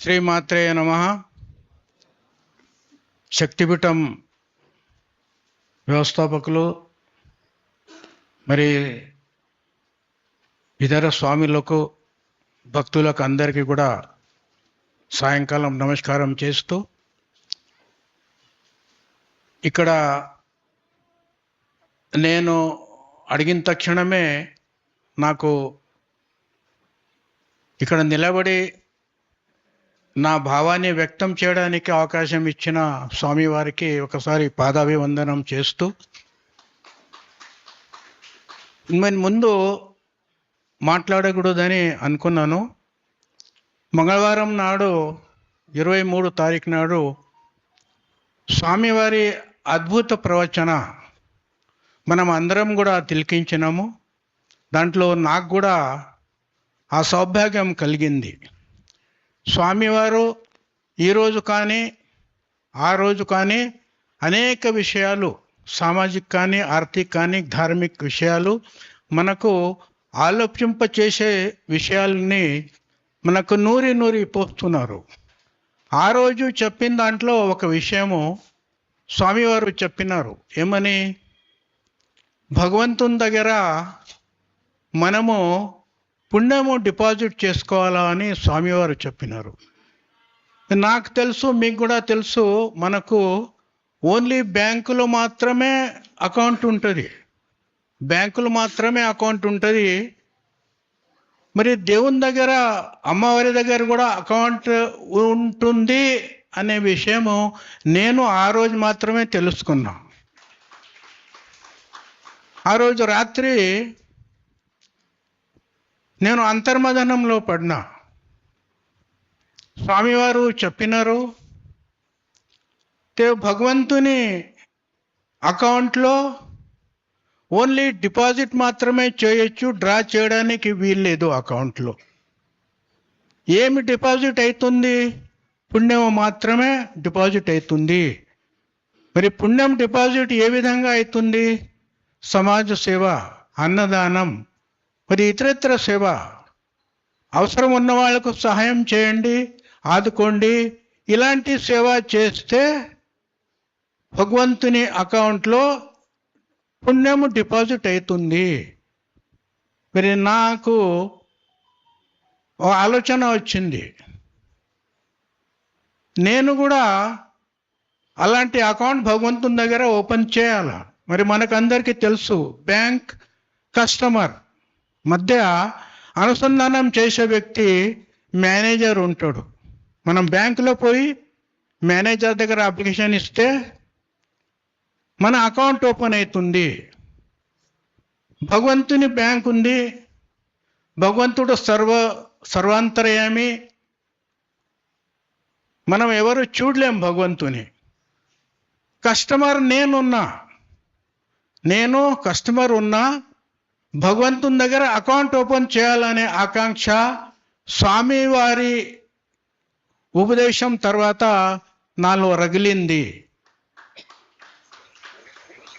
శ్రీమాత్రేయ నమ. శక్తిపీఠం వ్యవస్థాపకులు మరి ఇతర స్వామిలకు భక్తులకు అందరికీ కూడా సాయంకాలం నమస్కారం చేస్తూ ఇక్కడ నేను అడిగిన తక్షణమే నాకు ఇక్కడ నిలబడి నా భావాన్ని వ్యక్తం చేయడానికి అవకాశం ఇచ్చిన స్వామివారికి ఒకసారి పాదాభివందనం చేస్తూ నేను ముందు మాట్లాడకూడదని అనుకున్నాను. మంగళవారం నాడు ఇరవై మూడు తారీఖు నాడు స్వామివారి అద్భుత ప్రవచన మనం అందరం కూడా తిలకించినాము. దాంట్లో నాకు కూడా ఆ సౌభాగ్యం కలిగింది. స్వామివారు ఈరోజు కానీ ఆ రోజు కానీ అనేక విషయాలు సామాజిక కానీ ఆర్థిక కానీ ధార్మిక విషయాలు మనకు ఆలోచింపచేసే విషయాలని మనకు నూరి నూరి పోస్తున్నారు ఆ రోజు చెప్పిన దాంట్లో ఒక విషయము స్వామివారు చెప్పినారు. ఏమని? భగవంతుని దగ్గర మనము పుణ్యము డిపాజిట్ చేసుకోవాలా అని స్వామివారు చెప్పినారు. నాకు తెలుసు మీకు కూడా తెలుసు మనకు ఓన్లీ బ్యాంకులో మాత్రమే అకౌంట్ ఉంటుంది. బ్యాంకులు మాత్రమే అకౌంట్ ఉంటుంది. మరి దేవుని దగ్గర అమ్మవారి దగ్గర కూడా అకౌంట్ ఉంటుంది అనే విషయము నేను ఆ రోజు మాత్రమే తెలుసుకున్నా. ఆ రోజు రాత్రి నేను అంతర్మదనంలో పడినా. స్వామివారు చెప్పినారు తే భగవంతుని అకౌంట్లో ఓన్లీ డిపాజిట్ మాత్రమే చేయొచ్చు డ్రా చేయడానికి వీల్లేదు అకౌంట్లో. ఏమి డిపాజిట్ అవుతుంది పుణ్యం మాత్రమే డిపాజిట్ అవుతుంది మరి పుణ్యం డిపాజిట్ ఏ విధంగా అవుతుంది సమాజ సేవ అన్నదానం మరి ఇతరత్ర సేవ అవసరం ఉన్న వాళ్ళకు సహాయం చేయండి ఆదుకోండి. ఇలాంటి సేవ చేస్తే భగవంతుని అకౌంట్లో పుణ్యము డిపాజిట్ అవుతుంది. మరి నాకు ఒక ఆలోచన వచ్చింది. నేను కూడా అలాంటి అకౌంట్ భగవంతుని దగ్గర ఓపెన్ చేయాల? మరి మనకందరికీ తెలుసు బ్యాంక్ కస్టమర్ మధ్య అనుసంధానం చేసే వ్యక్తి మేనేజర్ ఉంటాడు. మనం బ్యాంకులో పోయి మేనేజర్ దగ్గర అప్లికేషన్ ఇస్తే మన అకౌంట్ ఓపెన్ అవుతుంది. భగవంతుని బ్యాంక్ ఉంది. భగవంతుడు సర్వ సర్వాంతర్యామి. మనం ఎవరు చూడలేం భగవంతుని. కస్టమర్ నేనున్నా. నేను కస్టమర్ ఉన్నా భగవంతుని దగ్గర అకౌంట్ ఓపెన్ చేయాలనే ఆకాంక్ష స్వామివారి ఉపదేశం తర్వాత నాలో రగిలింది.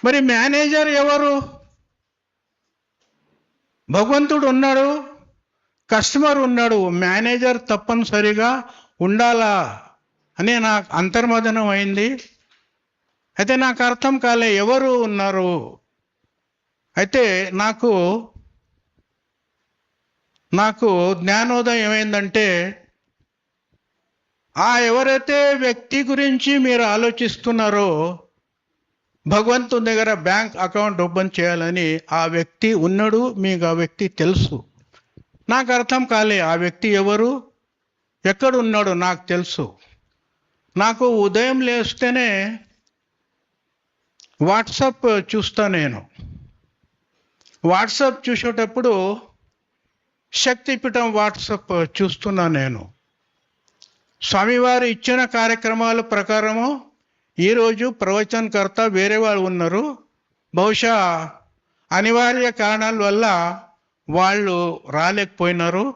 మరి మేనేజర్ ఎవరు? భగవంతుడు ఉన్నాడు కస్టమర్ ఉన్నాడు మేనేజర్ తప్పనిసరిగా ఉండాలా అని నాకు అంతర్మదనం అయింది. అయితే నాకు అర్థం కాలే ఎవరు ఉన్నారు? అయితే నాకు నాకు జ్ఞానోదయం ఏమైందంటే ఆ ఎవరైతే వ్యక్తి గురించి మీరు ఆలోచిస్తున్నారో భగవంతుని దగ్గర బ్యాంక్ అకౌంట్ ఓపెన్ చేయాలని ఆ వ్యక్తి ఉన్నాడు మీకు ఆ వ్యక్తి తెలుసు. నాకు అర్థం కాలే ఆ వ్యక్తి ఎవరు? ఎక్కడ ఉన్నాడు నాకు తెలుసు. నాకు ఉదయం లేస్తేనే వాట్సాప్ చూస్తా నేను. వాట్సాప్ చూసేటప్పుడు శక్తిపీఠం వాట్సాప్ చూస్తున్నా నేను. స్వామివారు ఇచ్చిన కార్యక్రమాల ప్రకారము ఈరోజు ప్రవచనకర్త వేరే వాళ్ళు ఉన్నారు. బహుశా అనివార్య కారణాల వల్ల వాళ్ళు రాలేకపోయినారు.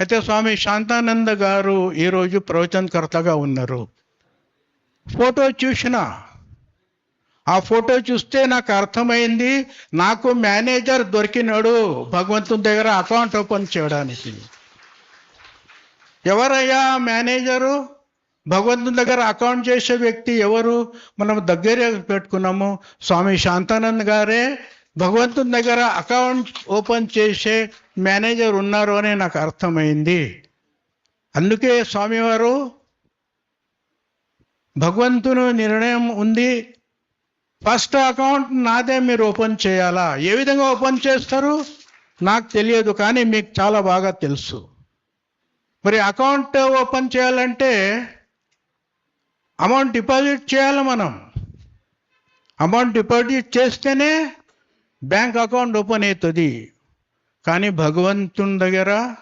అయితే స్వామి శాంతానంద గారు ఈరోజు ప్రవచనకర్తగా ఉన్నారు. ఫోటో చూసినా ఆ ఫోటో చూస్తే నాకు అర్థమైంది నాకు మేనేజర్ దొరికినాడు భగవంతుని దగ్గర అకౌంట్ ఓపెన్ చేయడానికి. ఎవరయ్యా మేనేజరు? భగవంతుని దగ్గర అకౌంట్ చేసే వ్యక్తి ఎవరు? మనం దగ్గర పెట్టుకున్నాము. స్వామి శాంతానంద్ గారే భగవంతుని దగ్గర అకౌంట్ ఓపెన్ చేసే మేనేజర్ ఉన్నారు అని నాకు అర్థమైంది. అందుకే స్వామివారు భగవంతుని నిర్ణయం ఉంది. ఫస్ట్ అకౌంట్ నాదే మీరు ఓపెన్ చేయాలా? ఏ విధంగా ఓపెన్ చేస్తారు? నాకు తెలియదు కానీ మీకు చాలా బాగా తెలుసు. మరి అకౌంట్ ఓపెన్ చేయాలంటే అమౌంట్ డిపాజిట్ చేయాలి మనం. అమౌంట్ డిపాజిట్ చేస్తేనే బ్యాంక్ అకౌంట్ ఓపెన్ అవుతుంది. కానీ భగవంతుని దగ్గర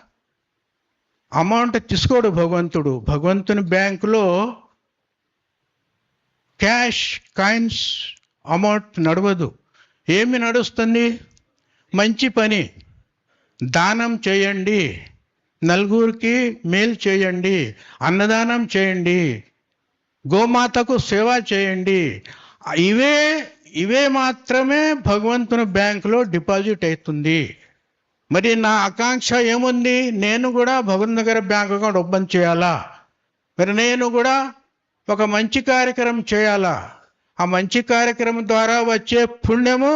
అమౌంట్ తీసుకోడు భగవంతుడు. భగవంతుని బ్యాంకులో క్యాష్ కాయిన్స్ అమౌంట్ నడవదు. ఏమి నడుస్తుంది? మంచి పని. దానం చేయండి. నలుగురికి మేలు చేయండి. అన్నదానం చేయండి. గోమాతకు సేవ చేయండి. ఇవే ఇవే మాత్రమే భగవంతుని బ్యాంకులో డిపాజిట్ అవుతుంది. మరి నా ఆకాంక్ష ఏముంది? నేను కూడా భగవంత్ దగ్గర బ్యాంక్ అకౌంట్ ఓపెన్ చేయాలా? మరి నేను కూడా ఒక మంచి కార్యక్రమం చేయాలా? ఆ మంచి కార్యక్రమం ద్వారా వచ్చే పుణ్యము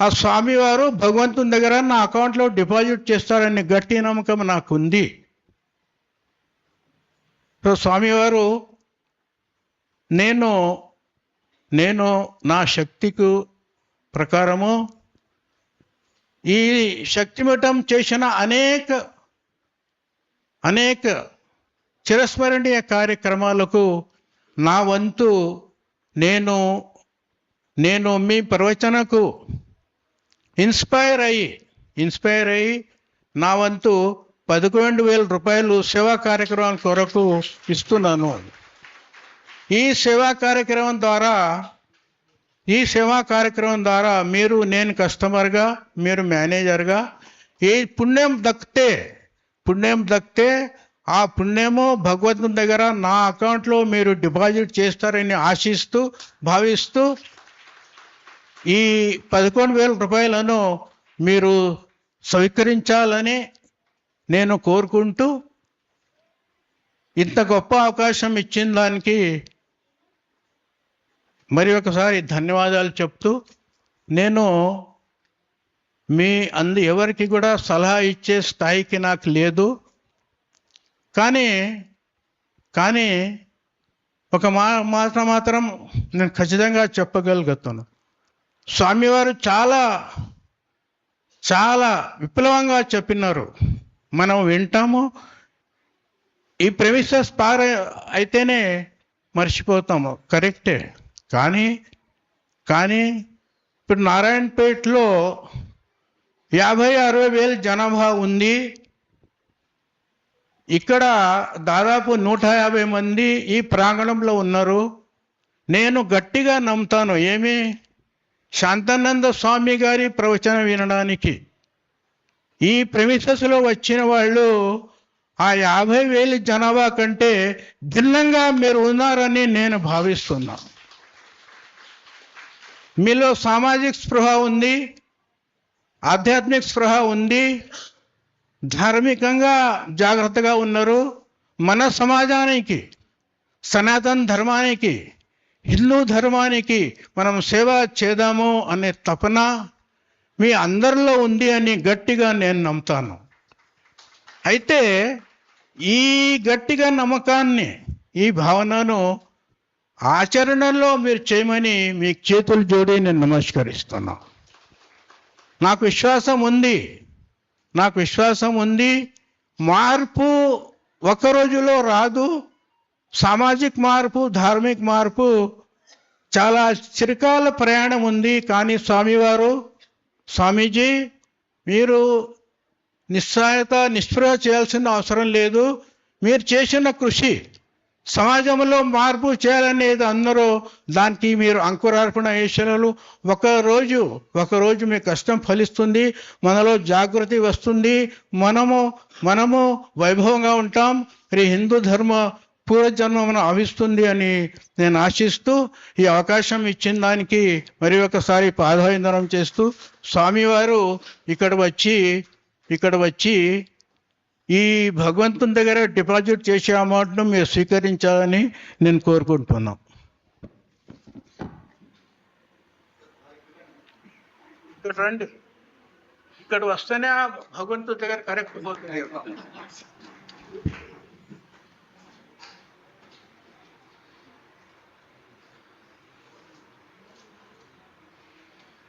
ఆ స్వామివారు భగవంతుని దగ్గర నా అకౌంట్లో డిపాజిట్ చేస్తారని గట్టి నమ్మకం నాకు ఉంది సో స్వామివారు నేను నేను నా శక్తికి ప్రకారము ఈ శక్తిమఠం చేసిన అనేక అనేక చిరస్మరణీయ కార్యక్రమాలకు నా వంతు నేను నేను మీ ప్రవచనకు ఇన్స్పైర్ అయ్యి ఇన్స్పైర్ అయ్యి నా వంతు పదకొండు వేల రూపాయలు సేవా కార్యక్రమం కొరకు ఇస్తున్నాను ఈ సేవా కార్యక్రమం ద్వారా ఈ సేవా కార్యక్రమం ద్వారా మీరు నేను కస్టమర్గా మీరు మేనేజర్గా ఈ పుణ్యం దక్కితే పుణ్యం దక్కితే ఆ పుణ్యము భగవంతుని దగ్గర నా అకౌంట్లో మీరు డిపాజిట్ చేస్తారని ఆశిస్తూ భావిస్తూ ఈ పదకొండు వేల రూపాయలను మీరు స్వీకరించాలని నేను కోరుకుంటూ ఇంత గొప్ప అవకాశం ఇచ్చిన దానికి మరి ఒకసారి ధన్యవాదాలు చెప్తూ నేను మీ అందు ఎవరికి కూడా సలహా ఇచ్చే స్థాయికి నాకు లేదు. కానీ కానీ ఒక మా మాట మాత్రం నేను ఖచ్చితంగా చెప్పగలుగుతాను. స్వామివారు చాలా చాలా విప్లవంగా చెప్పినారు. మనం వింటాము. ఈ ప్రెమిసెస్ పార అయితేనే మర్చిపోతాము. కరెక్టే. కానీ కానీ ఇప్పుడు నారాయణపేటలో యాభై అరవై వేల జనాభా ఉంది. ఇక్కడ దాదాపు నూట యాభై మంది ఈ ప్రాంగణంలో ఉన్నారు. నేను గట్టిగా నమ్ముతాను ఏమి? శాంతానంద స్వామి గారి ప్రవచనం వినడానికి. ఈ ప్రెమిసెస్లో వచ్చిన వాళ్ళు ఆ యాభై వేల జనాభా కంటే భిన్నంగా మీరు ఉన్నారని నేను భావిస్తున్నాను మీలో సామాజిక స్పృహ ఉంది ఆధ్యాత్మిక స్పృహ ఉంది ధార్మికంగా జాగ్రత్తగా ఉన్నారు మన సమాజానికి సనాతన ధర్మానికి హిందూ ధర్మానికి మనం సేవ చేద్దాము అనే తపన మీ అందరిలో ఉంది అని గట్టిగా నేను నమ్ముతాను. అయితే ఈ గట్టిగా నమ్మకాన్ని ఈ భావనను ఆచరణలో మీరు చేయమని మీ చేతులు జోడి నేను నమస్కరిస్తున్నాను నాకు విశ్వాసం ఉంది. నాకు విశ్వాసం ఉంది మార్పు ఒక రోజులో రాదు సామాజిక మార్పు ధార్మిక మార్పు చాలా చిరకాల ప్రయాణం ఉంది. కానీ స్వామివారు స్వామీజీ మీరు నిస్సాయత నిస్పృహ చేయాల్సిన అవసరం లేదు. మీరు చేసిన కృషి సమాజంలో మార్పు చేయాలనేది అందరూ దానికి మీరు అంకురార్పణ వేసినారు ఒకరోజు ఒకరోజు మీ కష్టం ఫలిస్తుంది మనలో జాగృతి వస్తుంది. మనము మనము వైభవంగా ఉంటాం. మరి హిందూ ధర్మ పూర్వజన్మను అవిస్తుంది అని నేను ఆశిస్తూ ఈ అవకాశం ఇచ్చిన దానికి మరి ఒకసారి పాదాభిందనం చేస్తూ స్వామివారు ఇక్కడ వచ్చి ఇక్కడ వచ్చి ఈ భగవంతుని దగ్గర డిపాజిట్ చేసే అమౌంట్ను మీరు స్వీకరించాలని నేను కోరుకుంటున్నాను ఇక్కడ రండి. ఇక్కడ వస్తేనే ఆ భగవంతుడి దగ్గర కరెక్ట్ పోతుంది.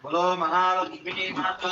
బలో మహాలక్ష్మి మాత